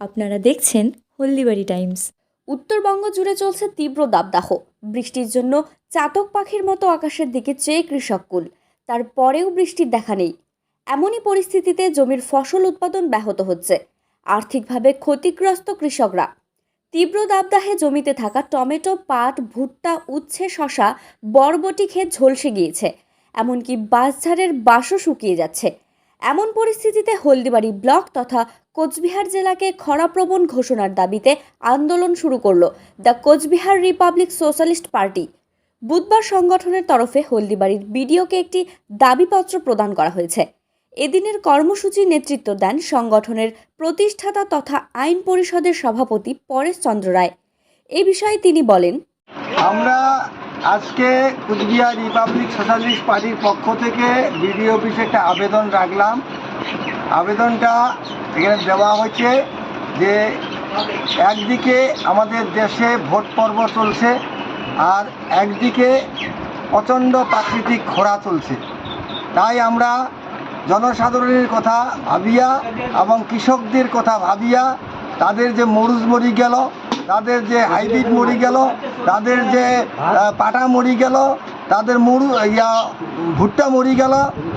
আপনারা দেখছেন হলদিবাড়ি টাইমস। উত্তরবঙ্গ জুড়ে চলছে তীব্র দাবদাহ। বৃষ্টির জন্য চাতক পাখির মতো আকাশের দিকে চেয়ে কৃষককুল তারপরেও বৃষ্টির দেখা নেই। এমনই পরিস্থিতিতে জমির ফসল উৎপাদন ব্যাহত হচ্ছে। আর্থিকভাবে ক্ষতিগ্রস্ত কৃষকরা। তীব্র দাবদাহে জমিতে থাকা টমেটো, পাট, ভুট্টা, উচ্ছে শশা বরবটি খেয়ে ঝলসে গিয়েছে। এমনকি বাঁশঝাড়ের বাঁশও শুকিয়ে যাচ্ছে। এমন পরিস্থিতিতে হলদিবাড়ি ব্লক তথা কোচবিহার জেলাকে খরাপ্রবণ ঘোষণার দাবিতে আন্দোলন শুরু করল the Cooch Behar Republic Socialist Party. বুধবার সংগঠনের তরফে হলদিবাড়ির বিডিওকে একটি দাবিপত্র প্রদান করা হয়েছে। এদিনের কর্মসূচির নেতৃত্ব দেন সংগঠনের প্রতিষ্ঠাতা তথা আইন পরিষদের সভাপতি পরেশ চন্দ্র রায়। এ বিষয়ে তিনি বলেন, আমরা আজকে কুচবিহার রিপাবলিক সোশ্যালিস্ট পার্টির পক্ষ থেকে বিডিও অফিসে একটা আবেদন রাখলাম। আবেদনটা এখানে দেওয়া হয়েছে যে একদিকে আমাদের দেশে ভোট পর্ব চলছে আর একদিকে প্রচণ্ড প্রাকৃতিক খরা চলছে। তাই আমরা জনসাধারণের কথা ভাবিয়া এবং কৃষকদের কথা ভাবিয়া তাদের যে মরুজ মরি গেল, তাদের যে হাইব্রিড মরি গেল তাদের যে পাটা মরি গেল, তাদের মরু, ইয়া, ভুট্টা মরি গেল,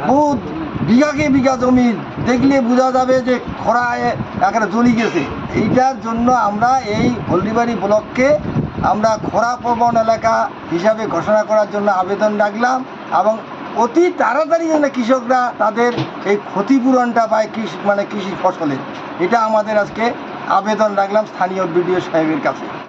বহুত বিঘাকে বিঘা জমি দেখলে বোঝা যাবে যে খরায় একেবারে জ্বলি গেছে। এইটার জন্য আমরা এই হলদিবাড়ি ব্লককে আমরা খরা প্রবণ এলাকা হিসাবে ঘোষণা করার জন্য আবেদন রাখলাম এবং অতি তাড়াতাড়ি যেন কৃষকরা তাদের এই ক্ষতিপূরণটা পায় কৃষি মানে কৃষি ফসলের এটা আমাদের আজকে আবেদন রাখলাম স্থানীয় বিডিও সাহেবের কাছে।